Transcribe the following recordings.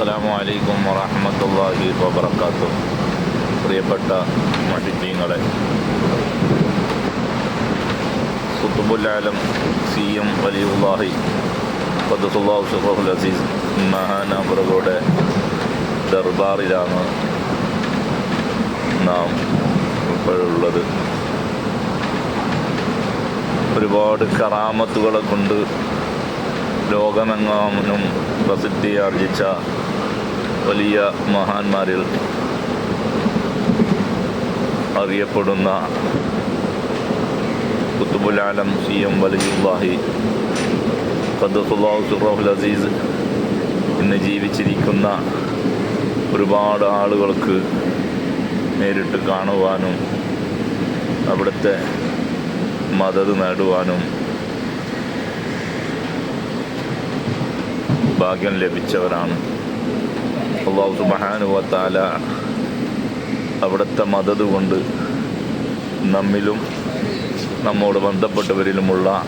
അസ്സലാമു അലൈക്കും വറഹമത്തല്ലാഹി വബർക്കാത്തു പ്രിയപ്പെട്ട മഷിജീങ്ങളെ കുത്തുബുല്ലാലം സി എം വലിയുല്ലാഹി ഖദ്സുല്ലാഹു സുഹുൽ അസീസ് മഹാനാബറുകളുടെ ദർബാറിലാണ് നാം ഇപ്പോഴുള്ളത് ഒരുപാട് കറാമത്തുകളെ കൊണ്ട് ലോകമെങ്ങാമനും പ്രസിദ്ധി ആർജിച്ച വലിയ മഹാന്മാരിൽ അറിയപ്പെടുന്ന കുത്തുബുലാലം സി എം വലിയുല്ലാഹി ഖദ്സുല്ലാഹു സുറഹുൽ അസീസ്. ഇന്ന് ജീവിച്ചിരിക്കുന്ന ഒരുപാട് ആളുകൾക്ക് നേരിട്ട് കാണുവാനും അവിടുത്തെ മദത് നേടുവാനും ഭാഗ്യം ലഭിച്ചവരാണ്. അള്ളാഹു സുബഹാനുവത്താല അവിടുത്തെ മതത് കൊണ്ട് നമ്മിലും നമ്മോട് ബന്ധപ്പെട്ടവരിലുമുള്ള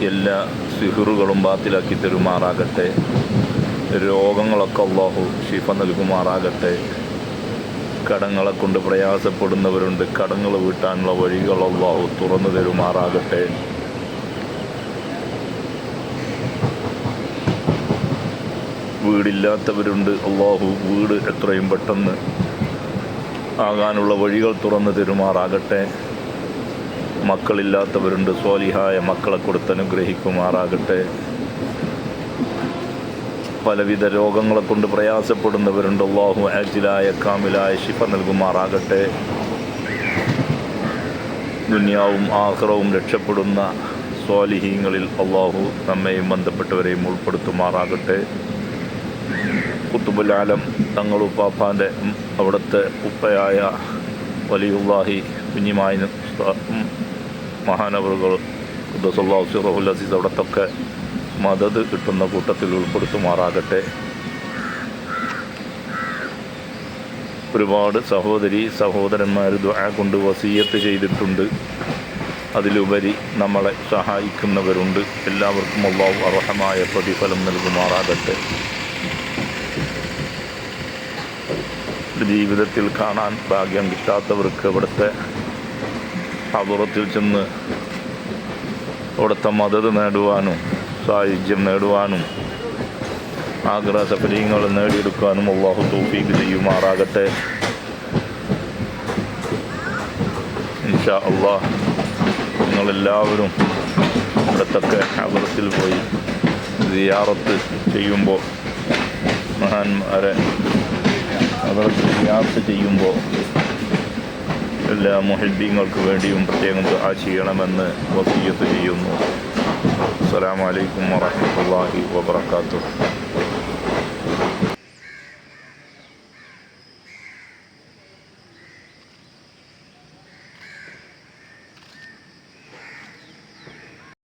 എല്ലാ സിഹുറുകളും ബാത്തിലാക്കി തരുമാറാകട്ടെ. രോഗങ്ങളൊക്കെ അള്ളാഹു ഷിഫ നൽകുമാറാകട്ടെ. കടങ്ങളെ കൊണ്ട് പ്രയാസപ്പെടുന്നവരുണ്ട്. കടങ്ങൾ വീട്ടാനുള്ള വഴികൾ അള്ളാഹു തുറന്നു തരുമാറാകട്ടെ. വീടില്ലാത്തവരുണ്ട്. അള്ളാഹു വീട് എത്രയും പെട്ടെന്ന് ആകാനുള്ള വഴികൾ തുറന്നു തരുമാറാകട്ടെ. മക്കളില്ലാത്തവരുണ്ട്. സ്വാലിഹായ മക്കളെ കൊടുത്ത് അനുഗ്രഹിക്കുമാറാകട്ടെ. പലവിധ രോഗങ്ങളെ കൊണ്ട് പ്രയാസപ്പെടുന്നവരുണ്ട്. അള്ളാഹു ആജിലായ കാമിലായ ശിഫ നൽകുമാറാകട്ടെ. ദുനിയാവും ആഹ്റവും രക്ഷപ്പെടുന്ന സ്വാലിഹീങ്ങളിൽ അള്ളാഹു നമ്മയും ബന്ധപ്പെട്ടവരെയും ഉൾപ്പെടുത്തുമാറാകട്ടെ. കുത്തുബുലാലം തങ്ങളുപ്പാപ്പാന്റെ അവിടുത്തെ ഉപ്പയായ വലിയുല്ലാഹി കുഞ്ഞിമായ മഹാനവറുകൾ ഖുദ്ദസുല്ലാഹു സിറഹുൽ അസീസ് അവിടത്തൊക്കെ മദത് കിട്ടുന്ന കൂട്ടത്തിൽ ഉൾപ്പെടുത്തുമാറാകട്ടെ. ഒരുപാട് സഹോദരി സഹോദരന്മാർ ദ്വാ കൊണ്ട് വസീയത്ത് ചെയ്തിട്ടുണ്ട്. അതിലുപരി നമ്മളെ സഹായിക്കുന്നവരുണ്ട്. എല്ലാവർക്കും അള്ളാഹു അർഹമായ പ്രതിഫലം നൽകുമാറാകട്ടെ. ജീവിതത്തിൽ കാണാൻ ഭാഗ്യം കിട്ടാത്തവർക്ക് ഇവിടുത്തെ അപുറത്തിൽ ചെന്ന് അവിടുത്തെ മദത് നേടുവാനും സാഹിത്യം നേടുവാനും ആഗ്രഹ സഫലീങ്ങൾ നേടിയെടുക്കാനും അള്ളാഹു തൗഫീഖ് ചെയ്യുമാറാകട്ടെ. ഇൻഷാ അള്ളാഹ് നിങ്ങളെല്ലാവരും ഇവിടത്തൊക്കെ അപകടത്തിൽ പോയി സിയാറത്ത് ചെയ്യുമ്പോൾ മഹാന്മാരെ അവർക്ക് യാത്ര ചെയ്യുമ്പോൾ എല്ലാ മുഹദ്ദീങ്ങൾക്ക് വേണ്ടിയും പ്രത്യേകം ദുആ ചെയ്യണമെന്ന് വസീയത്ത് ചെയ്യുന്നു. അസ്സലാമു അലൈക്കും വറഹ്മത്തുള്ളാഹി വബറകാതുഹു.